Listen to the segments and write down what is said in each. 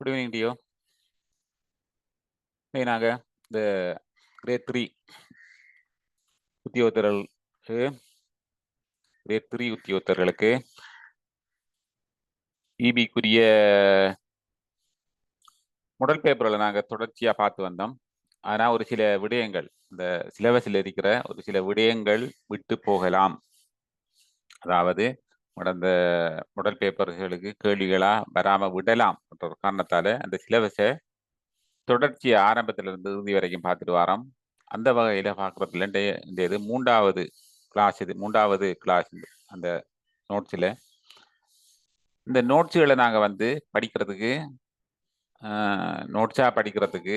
Good evening டியோ மெயினாக இந்த கிரேட் த்ரீ உத்தியோகத்தர்களுக்கு கிரேட் த்ரீ உத்தியோகத்தர்களுக்கு இபிக்குரிய முதல் பேப்பரில் நாங்கள் தொடர்ச்சியாக பார்த்து வந்தோம். ஆனால் ஒரு சில விடயங்கள் இந்த சிலபஸில் இருக்கிற ஒரு சில விடயங்கள் விட்டு போகலாம். அதாவது நடந்த முதல் பேப்பர்களுக்கு கேள்விகளாக வராமல் விடலாம் என்ற காரணத்தால் அந்த சிலபஸை தொடர்ச்சி ஆரம்பத்திலிருந்து இறுதி வரைக்கும் பார்த்துட்டு வரோம். அந்த வகையில் பார்க்குறதுல இந்த இது மூன்றாவது கிளாஸ் இது மூன்றாவது கிளாஸ் அந்த நோட்ஸில் இந்த நோட்ஸுகளை நாங்கள் வந்து படிக்கிறதுக்கு நோட்ஸாக படிக்கிறதுக்கு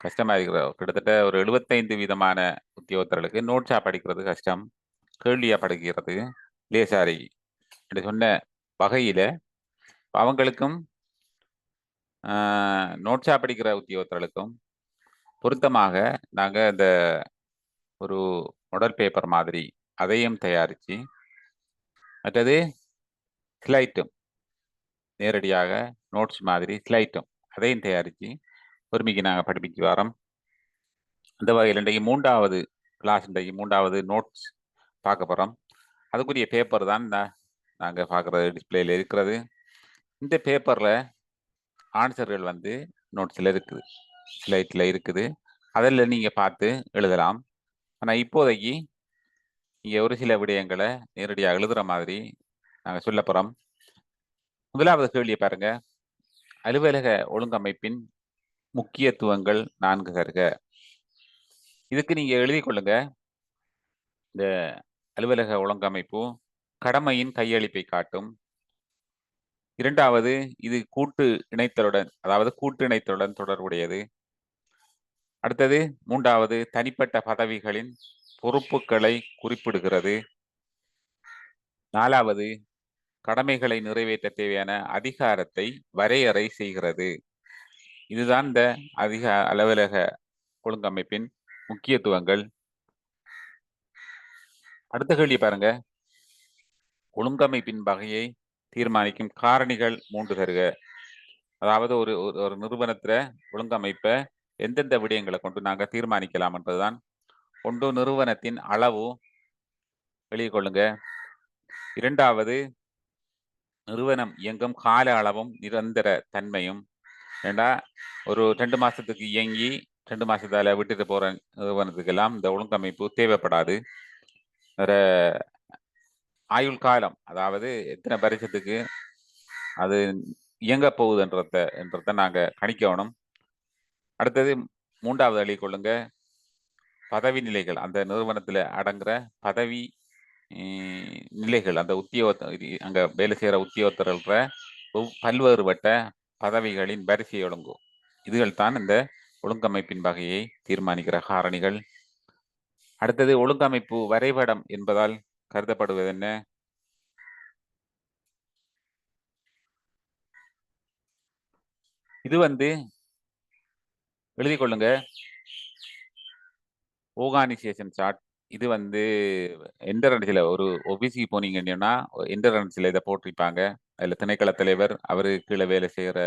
கஷ்டமாக இருக்கிற கிட்டத்தட்ட ஒரு எழுபத்தைந்து விதமான உத்தியோகத்தர்களுக்கு நோட்ஸாக படிக்கிறது கஷ்டம். கேள்வியாக படிக்கிறது லேசாரி என்று சொன்ன வகையில் அவங்களுக்கும் நோட்ஸாக படிக்கிற உத்தியோகத்தர்களுக்கும் பொருத்தமாக நாங்கள் இந்த ஒரு மொடல் பேப்பர் மாதிரி அதையும் தயாரித்து மற்றது ஸ்லைட்டும் நேரடியாக நோட்ஸ் மாதிரி ஸ்லைட்டும் அதையும் தயாரித்து பொறுமைக்கு நாங்கள் படிப்பிச்சு வரோம். அந்த வகையில் இன்றைக்கு மூன்றாவது கிளாஸ் இன்றைக்கு மூன்றாவது நோட்ஸ் பார்க்க போகிறோம் அதுக்குரிய பேப்பர் தான் இந்த நாங்கள் பார்க்குறது டிஸ்பிளேயில் இருக்கிறது. இந்த பேப்பரில் ஆன்சர்கள் வந்து நோட்ஸில் இருக்குது. ஸ்லைட்டில் இருக்குது. அதில் நீங்கள் பார்த்து எழுதலாம். ஆனால் இப்போதைக்கு இங்கே ஒரு சில விடயங்களை நேரடியாக எழுதுகிற மாதிரி நாங்கள் சொல்ல போகிறோம் முதலாவது கேள்வியை பாருங்கள் அலுவலக ஒழுங்கமைப்பின் முக்கியத்துவங்கள் நான்கு கருக. இதுக்கு நீங்கள் எழுதி கொள்ளுங்க. இந்த அலுவலக ஒழுங்கமைப்பு கடமையின் கையளிப்பை காட்டும். இரண்டாவது இது கூட்டு இணைத்தலுடன் அதாவது கூட்டு இணைத்தலுடன் தொடர்புடையது. அடுத்தது மூன்றாவது தனிப்பட்ட பதவிகளின் பொறுப்புகளை குறிப்பிடுகிறது. நாலாவது கடமைகளை நிறைவேற்ற தேவையான அதிகாரத்தை வரையறை செய்கிறது. இதுதான் இந்த அதிக அலுவலக ஒழுங்கமைப்பின் முக்கியத்துவங்கள். அடுத்த கேள்வி பாருங்க. ஒழுங்கமைப்பின் வகையை தீர்மானிக்கும் காரணிகள் மூன்று தருக. அதாவது ஒரு ஒரு நிறுவனத்தில் ஒழுங்கமைப்பை எந்தெந்த விடயங்களை கொண்டு நாங்கள் தீர்மானிக்கலாம் என்பதுதான். ஒன்று நிறுவனத்தின் அளவு வெளியே கொள்ளுங்க. இரண்டாவது நிறுவனம் இயங்கும் கால அளவும் நிரந்தர தன்மையும். ஏண்டா? ஒரு ரெண்டு மாதத்துக்கு இயங்கி ரெண்டு மாதத்தால் விட்டுட்டு போகிற நிறுவனத்துக்கெல்லாம் இந்த ஒழுங்கமைப்பு தேவைப்படாது. வேற ஆயுள் காலம் அதாவது எத்தனை பரிசத்துக்கு அது இயங்க போகுதுன்றத என்றத நாங்கள் கணிக்கணும். அடுத்தது மூன்றாவது அழி கொள்ளுங்க. பதவி நிலைகள் அந்த நிறுவனத்தில் அடங்குற பதவி நிலைகள் அந்த உத்தியோக அங்கே வேலை செய்கிற உத்தியோகத்தர்கள பல்வேறுபட்ட பதவிகளின் வரிசை ஒழுங்கு இதுகள் தான் இந்த ஒழுங்கமைப்பின் வகையை தீர்மானிக்கிற காரணிகள். அடுத்தது ஒழுங்கமைப்பு வரைபடம் என்பதால் கருதப்படுவது என்ன? இது வந்து எழுதி கொள்ளுங்க ஓர்கானிசேஷன் சார்ட் இது வந்து என்டரன்ஸில் ஒரு ஓபிசிக்கு போனீங்கன்னா என்டரன்ஸில் இதை போட்டிருப்பாங்க. அதில் திணைக்கள தலைவர் அவருக்கு கீழே வேலை செய்கிற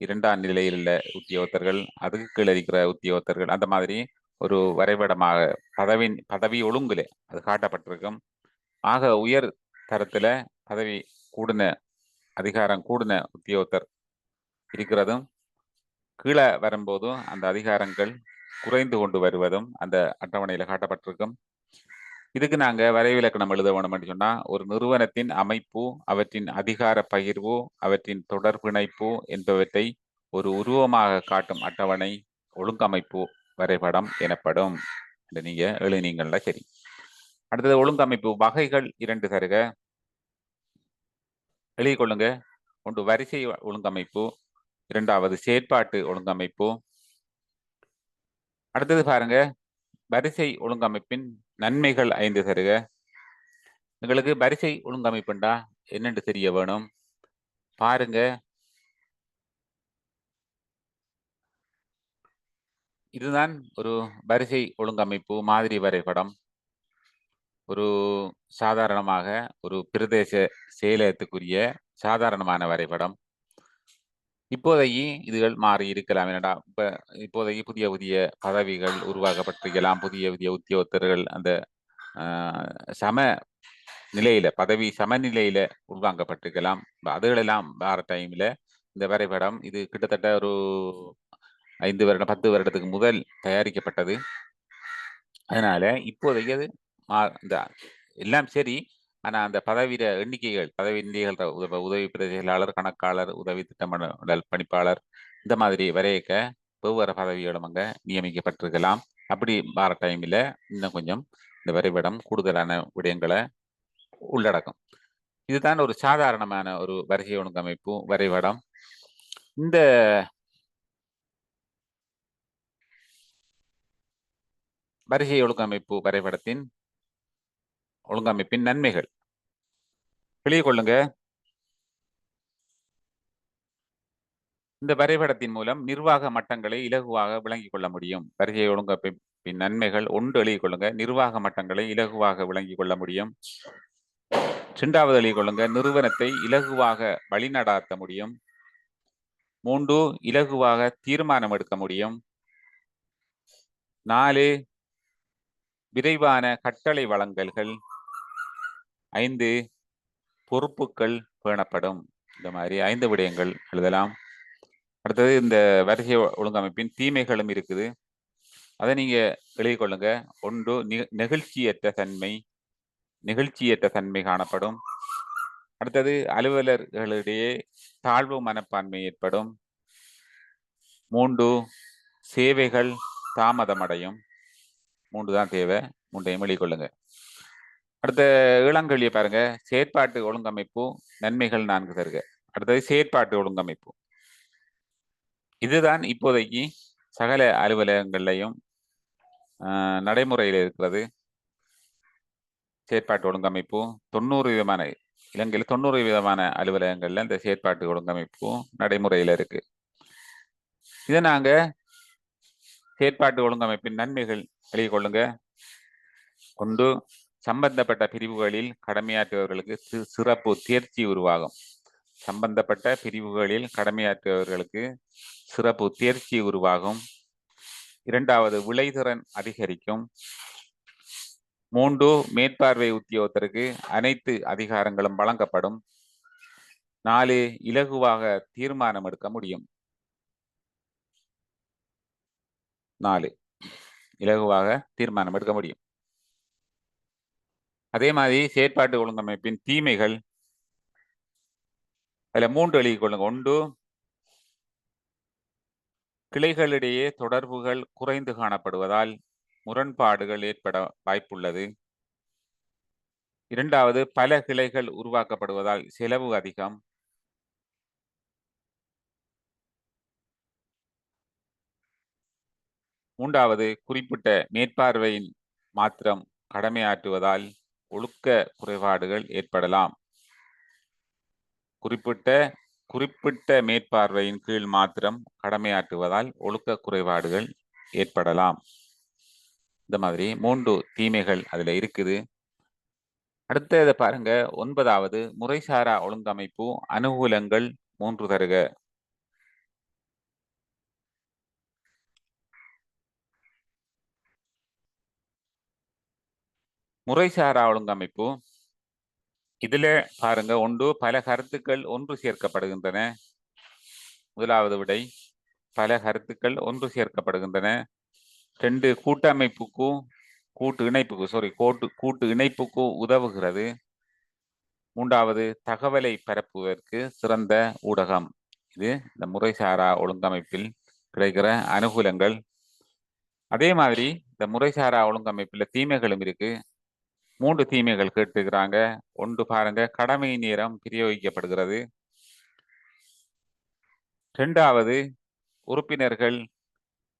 இரண்டாம் நிலையில் உள்ள உத்தியோகத்தர்கள் அதுக்கு கீழே இருக்கிற உத்தியோகத்தர்கள் அந்த மாதிரி ஒரு வரைபடமாக பதவி பதவி ஒழுங்குல அது காட்டப்பட்டிருக்கும். ஆக உயர் தரத்துல பதவி கூடின அதிகாரம் கூடின உத்தியோகத்தர் இருக்கிறதும் கீழே வரும்போதும் அந்த அதிகாரங்கள் குறைந்து கொண்டு வருவதும் அந்த அட்டவணையில காட்டப்பட்டிருக்கும். இதுக்கு நாங்க வரைவிலக்கணம் எழுத வேணும்னு சொன்னா ஒரு நிறுவனத்தின் அமைப்பு அவற்றின் அதிகார பகிர்வு அவற்றின் தொடர்பிணைப்பு என்பவற்றை ஒரு உருவமாக காட்டும் அட்டவணை ஒழுங்கமைப்பு வரைபடம் எனப்படும். நீங்கள் நீங்க எழுதினீங்கள்ல சரி. அடுத்தது ஒழுங்கமைப்பு வகைகள் இரண்டு தருக. எழுதி கொள்ளுங்க. ஒன்று வரிசை ஒழுங்கமைப்பு. இரண்டாவது செயற்பாட்டு ஒழுங்கமைப்பு. அடுத்தது பாருங்க. வரிசை ஒழுங்கமைப்பின் நன்மைகள் ஐந்து தருக. எங்களுக்கு வரிசை ஒழுங்கமைப்புண்டா? என்னென்று தெரிய வேணும்? பாருங்க. இதுதான் ஒரு வரிசை ஒழுங்கமைப்பு மாதிரி வரைபடம். ஒரு சாதாரணமாக ஒரு பிரதேச செயலகத்துக்குரிய சாதாரணமான வரைபடம். இப்போதைக்கு இதுகள் மாறி இருக்கலாம். என்னடா இப்போ இப்போதைக்கு புதிய புதிய பதவிகள் உருவாக்கப்பட்டிருக்கலாம். புதிய புதிய உத்தியோகத்தர்கள் அந்த ஆஹ், சம நிலையில பதவி சமநிலையில உருவாக்கப்பட்டிருக்கலாம் அதுகளெல்லாம் வேற டைம்ல இந்த வரைபடம் இது கிட்டத்தட்ட ஒரு ஐந்து வருடம் பத்து வருடத்துக்கு முதல் தயாரிக்கப்பட்டது. அதனால இப்போதைக்கு அது இந்த எல்லாம் சரி. ஆனால் அந்த பதவியிட எண்ணிக்கைகள் பதவி எண்ணிக்கைகள் உதவி உதவி பிரதி கணக்காளர் உதவி திட்டமிடல் பணிப்பாளர் இந்த மாதிரி வரையக்க வெவ்வேறு பதவிகளும் அங்கே நியமிக்கப்பட்டிருக்கலாம். அப்படி வார டைமில் இன்னும் கொஞ்சம் இந்த வரைபடம் கூடுதலான விடயங்களை உள்ளடக்கும். இதுதான் ஒரு சாதாரணமான ஒரு வரிசை ஒழுங்கமைப்பு வரைபடம். இந்த வரிசை ஒழுங்கமைப்பு வரைபடத்தின் ஒழுங்கமைப்பின் நன்மைகள். வெளியே கொள்ளுங்க. இந்த வரைபடத்தின் மூலம் நிர்வாக மட்டங்களை இலகுவாக விளங்கிக் கொள்ள முடியும். வருகை ஒழுங்கமைப்பின் நன்மைகள் ஒன்று எழுதி கொள்ளுங்க. நிர்வாக மட்டங்களை இலகுவாக விளங்கிக் கொள்ள முடியும். இரண்டாவது எழுதி கொள்ளுங்க. நிறுவனத்தை இலகுவாக வழிநடாத்த முடியும். மூன்று இலகுவாக தீர்மானம் எடுக்க முடியும். நாலு விரைவான கட்டளை வழங்கல்கள். ஐந்து பொறுப்புகள் பேணப்படும். இந்த மாதிரி ஐந்து விடயங்கள் எழுதலாம். அடுத்தது இந்த வரிசை ஒழுங்கமைப்பின் தீமைகளும் இருக்குது. அதை நீங்க எழுதி கொள்ளுங்க. ஒன்று நி- நெகிழ்ச்சியற்ற தன்மை நெகிழ்ச்சியற்ற தன்மை காணப்படும். அடுத்தது அலுவலர்களிடையே தாழ்வு மனப்பான்மை ஏற்படும். மூன்று சேவைகள் தாமதமடையும். மூன்று தான் தேவை. மூன்றையும் எழுதிக் அடுத்த இளங்கல்வியை பாருங்க. செயற்பாட்டு ஒழுங்கமைப்பு நன்மைகள் நான்கு தருக. அடுத்தது செயற்பாட்டு ஒழுங்கமைப்பு. இதுதான் இப்போதைக்கு சகல அலுவலகங்கள்லையும் நடைமுறையில் இருக்கிறது. செயற்பாட்டு ஒழுங்கமைப்பு. தொண்ணூறு விதமான இலங்கையில் தொண்ணூறு விதமான அலுவலகங்கள்ல இந்த செயற்பாட்டு ஒழுங்கமைப்பு நடைமுறையில் இருக்கு. இதை நாங்க செயற்பாட்டு ஒழுங்கமைப்பின் நன்மைகள் வெளிக்கொள்ளுங்க கொண்டு சம்பந்தப்பட்ட பிரிவுகளில் கடமையாற்றுபவர்களுக்கு சிறப்பு தேர்ச்சி உருவாகும். சம்பந்தப்பட்ட பிரிவுகளில் கடமையாற்றுபவர்களுக்கு சிறப்பு தேர்ச்சி உருவாகும். இரண்டாவது விளைதிறன் அதிகரிக்கும். மூன்று மேற்பார்வை உத்தியோகத்திற்கு அனைத்து அதிகாரங்களும் வழங்கப்படும். நாலு இலகுவாக தீர்மானம் எடுக்க முடியும். நாலு இலகுவாக தீர்மானம் எடுக்க முடியும். அதே மாதிரி செயற்பாட்டு ஒழுங்கமைப்பின் தீமைகள். அதில் மூன்று எழுதிக் கொள்ளுங்க. ஒன்று கிளைகளிடையே தொடர்புகள் குறைந்து காணப்படுவதால் முரண்பாடுகள் ஏற்பட வாய்ப்புள்ளது. இரண்டாவது பல கிளைகள் உருவாக்கப்படுவதால் செலவு அதிகம். மூன்றாவது குறிப்பிட்ட மேற்பார்வையின் மாத்திரம் கடமையாற்றுவதால் ஒழுக்க குறைபாடுகள் ஏற்படலாம். குறிப்பிட்ட குறிப்பிட்ட மேற்பார்வையின் கீழ் மாத்திரம் கடமையாற்றுவதால் ஒழுக்க குறைபாடுகள் ஏற்படலாம். இந்த மாதிரி மூன்று தீமைகள் அதில் இருக்குது. அடுத்ததை பாருங்க. ஒன்பதாவது முறைசாரா ஒழுங்கமைப்பு அனுகூலங்கள் மூன்று தருக. முறைசாரா ஒழுங்கமைப்பு. இதுல பாருங்க ஒன்று பல கருத்துக்கள் ஒன்று சேர்க்கப்படுகின்றன. முதலாவது விடை பல கருத்துக்கள் ஒன்று சேர்க்கப்படுகின்றன. ரெண்டு கூட்டமைப்புக்கும் கூட்டு இணைப்புக்கு சாரி கூட்டு கூட்டு இணைப்புக்கு உதவுகிறது. மூன்றாவது தகவலை பரப்புவதற்கு சிறந்த ஊடகம். இது இந்த முறைசாரா ஒழுங்கமைப்பில் கிடைக்கிற அனுகூலங்கள். அதே மாதிரி இந்த முறைசாரா ஒழுங்கமைப்பில் தீமைகளும் இருக்கு. மூன்று தீமைகள் கேட்டுக்கிறாங்க ஒன்று பாருங்க கடமை நேரம் பிரயோகிக்கப்படுகிறது. இரண்டாவது உறுப்பினர்கள்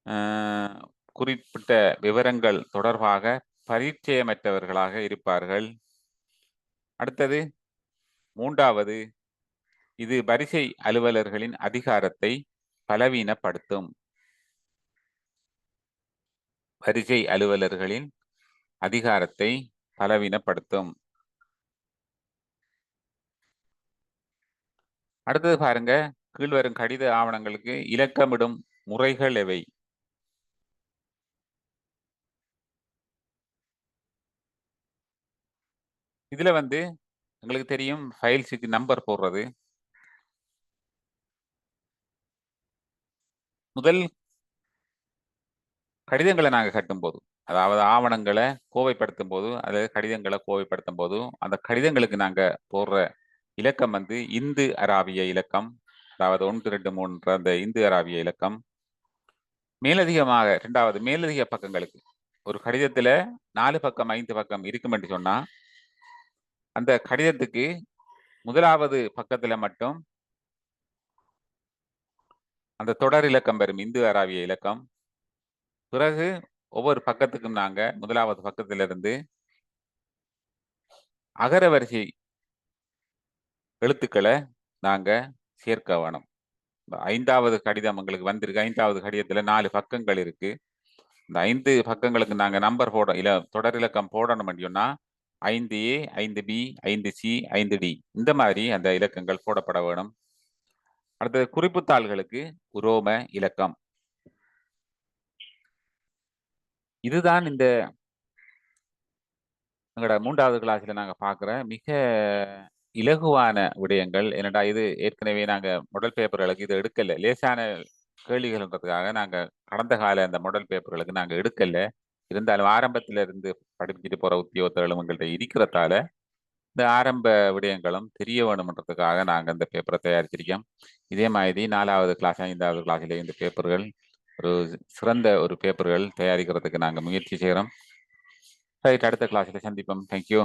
ஆஹ், குறிப்பிட்ட விவரங்கள் தொடர்பாக பரிச்சயமற்றவர்களாக இருப்பார்கள். அடுத்தது மூன்றாவது இது வரிசை அலுவலர்களின் அதிகாரத்தை பலவீனப்படுத்தும். வரிசை அலுவலர்களின் அதிகாரத்தை பலவீனப்படுத்தும் அடுத்தது பாருங்க கீழ்வரும் கடித ஆவணங்களுக்கு இலக்கமிடும் முறைகள் எவை? இதுல வந்து எங்களுக்கு தெரியும் ஃபைல்ஸுக்கு நம்பர் போடுறது. முதல் கடிதங்களை நாங்க கட்டும்போது அதாவது ஆவணங்களை கோவைப்படுத்தும் போது அதாவது கடிதங்களை கோவைப்படுத்தும் போது அந்த கடிதங்களுக்கு நாங்க போடுற இலக்கம் வந்து இந்து அராபிய இலக்கம் அதாவது ஒன்று ரெண்டு மூன்று அந்த இந்து அராபிய இலக்கம். மேலதிகமாக ரெண்டாவது மேலதிக பக்கங்களுக்கு. ஒரு கடிதத்துல நாலு பக்கம் ஐந்து பக்கம் இருக்கும் என்று சொன்னா அந்த கடிதத்துக்கு முதலாவது பக்கத்துல மட்டும் அந்த தொடர் இலக்கம் வரும். இந்து அராபிய இலக்கம். பிறகு ஒவ்வொரு பக்கத்துக்கும் நாங்க முதலாவது பக்கத்திலிருந்து அகர வரிசை எழுத்துக்களை நாங்க சேர்க்க வேணும். ஐந்தாவது கடிதம் எங்களுக்கு வந்திருக்கு. ஐந்தாவது கடிதத்துல நாலு பக்கங்கள் இருக்கு. இந்த ஐந்து பக்கங்களுக்கு நாங்க நம்பர் போட இல்ல தொடர் இலக்கம் போடணும் சொன்னா ஐந்து ஏ ஐந்து பி ஐந்து சி ஐந்து டி இந்த மாதிரி அந்த இலக்கங்கள் போடப்பட வேணும். அடுத்தது குறிப்புத்தாள்களுக்கு உரோம இலக்கம். இதுதான் இந்த எங்களோட மூன்றாவது கிளாஸ்ல நாங்க பார்க்குற மிக இலகுவான விடயங்கள். என்னடா இது? ஏற்கனவே நாங்க மொடல் பேப்பர்களுக்கு இது எடுக்கல. லேசான கேள்விகள்ன்றதுக்காக நாங்க கடந்த கால அந்த மொடல் பேப்பர்களுக்கு நாங்க எடுக்கல. இருந்தாலும் ஆரம்பத்துல இருந்து படிச்சுட்டு போற உத்தியோகத்தர்களும் எங்கள்கிட்ட இருக்கிறதால இந்த ஆரம்ப விடயங்களும் தெரிய வேணும்ன்றதுக்காக நாங்க இந்த பேப்பரை தயாரிச்சிருக்கோம். இதே மாதிரி நாலாவது கிளாஸ் ஐந்தாவது கிளாஸில் இந்த பேப்பர்கள் ஒரு சிறந்த ஒரு பேப்பர்கள் தயாரிக்கிறதுக்கு நாங்க முயற்சி செய்கிறோம் ரைட் அடுத்த கிளாஸ்ல சந்திப்போம். தேங்க்யூ